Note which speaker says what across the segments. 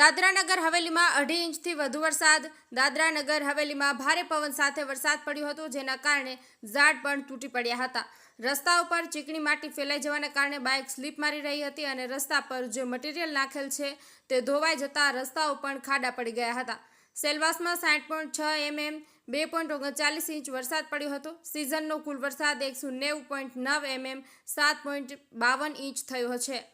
Speaker 1: દાદરાનગર હવેલીમાં અઢી ઇંચથી વધુ વરસાદ. દાદરાનગર હવેલીમાં ભારે પવન સાથે વરસાદ પડ્યો હતો, જેના કારણે ઝાડ પણ તૂટી પડ્યા હતા. રસ્તા ઉપર ચીકણી માટી ફેલાઈ જવાના કારણે બાઇક સ્લીપ મારી રહી હતી અને રસ્તા પર જે મટીરિયલ નાખેલ છે તે ધોવાઈ જતા રસ્તાઓ પણ ખાડા પડી ગયા હતા. સેલવાસમાં સાઠ પોઈન્ટ છ એમએમ, બે પોઈન્ટ ઓગણચાલીસ ઇંચ વરસાદ પડ્યો હતો. સિઝનનો કુલ વરસાદ એકસો નેવું પોઈન્ટ નવ એમએમ, સાત પોઈન્ટ બાવન ઇંચ થયો છે.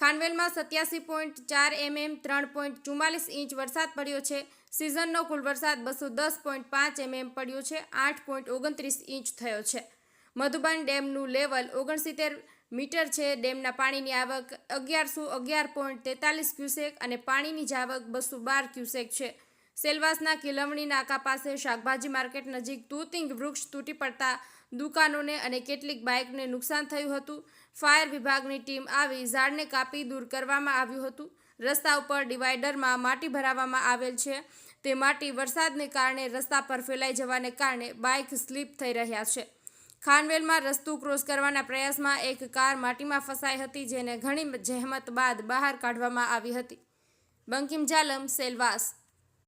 Speaker 1: ખાનવેલમાં સત્યાસી પોઈન્ટ ચાર એમએમ, ત્રણ પોઈન્ટ ચુમ્માલીસ ઇંચ વરસાદ પડ્યો છે. સિઝનનો કુલ વરસાદ બસો દસ પોઈન્ટ પાંચ એમએમ પડ્યો છે, આઠ પોઈન્ટ ઓગણત્રીસ ઇંચ થયો છે. મધુબન ડેમનું લેવલ ઓગણસિત્તેર મીટર છે. ડેમના પાણીની આવક અગિયારસો અગિયાર પોઈન્ટ તેતાલીસ ક્યુસેક અને પાણીની આવક બસો બાર ક્યુસેક છે. સેલવાસના કિલમણી નાકા પાસે શાકભાજી માર્કેટ નજીક તૂતિંગ વૃક્ષ તૂટી પડતા દુકાનોને અને કેટલીક બાઇકને નુકસાન થયું હતું. ફાયર વિભાગની ટીમ આવી ઝાડને કાપી દૂર કરવામાં આવ્યું હતું. રસ્તા ઉપર ડિવાઈડરમાં માટી ભરાવવામાં આવેલ છે. તે માટી વરસાદને કારણે રસ્તા પર ફેલાઈ જવાને કારણે બાઇક સ્લીપ થઈ રહ્યા છે. ખાનવેલમાં રસ્તું ક્રોસ કરવાના પ્રયાસમાં એક કાર માટીમાં ફસાઈ હતી જેને ઘણી જહેમત બાદ બહાર કાઢવામાં આવી હતી. બંકિમ જાલમ, સેલવાસ